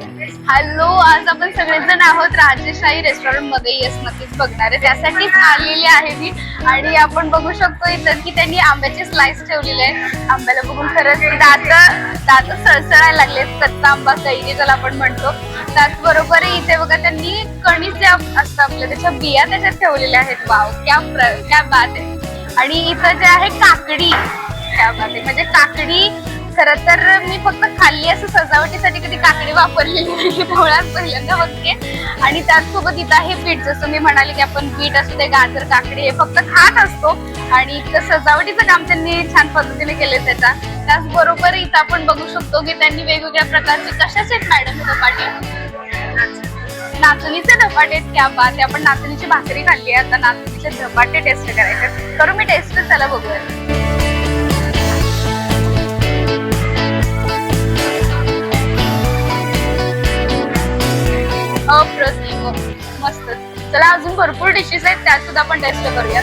Hello आज आपण सगळेजण आहोत राजेशाही रेस्टॉरंटमध्ये येस नक्कीच बघणार आहे. त्यासाठीच आलेली आहे मी. आणि आपण बघू शकतो इथं की त्यांनी आंब्याचे स्लाइस ठेवलेले आहेत आंब्याला बघून खरंच दात दात सळसळायला लागले कच्चा आंबा कैरी ज्याला आपण म्हणतो. त्याचबरोबर इथे बघा त्यांनी कणीस जे असतं त्याच्या बिया त्याच्यात ठेवलेल्या आहेत. वाव क्या प्र क्या बात आहे. आणि इथं जे आहे काकडी. क्या बात आहे. म्हणजे काकडी खर तर मी फक्त खाल्ली असं सजावटीसाठी कधी काकडी वापरलेली नाही डोळ्यात पहिल्यांदा बघते. आणि त्याचसोबत इथं आहे बीट जसं मी म्हणाले की आपण बीट असू दे गाजर काकडी हे फक्त खात असतो. आणि इथं सजावटीचं काम त्यांनी छान पद्धतीने केलंय त्याचा. त्याचबरोबर इथं आपण बघू शकतो की त्यांनी वेगवेगळ्या प्रकारचे कशाचे आहेत मॅडम धपाटे? नाचणीचे धपाटे आहेत त्या बात आपण नाचणीची भाकरी खाल्ली आहे. आता नाचणीचे धपाटे टेस्ट करायचे करू मी टेस्ट त्याला बघूया. अप्रतिम. मस्त चला अजून भरपूर डिशेस आहेत त्या सुद्धा आपण टेस्ट करूया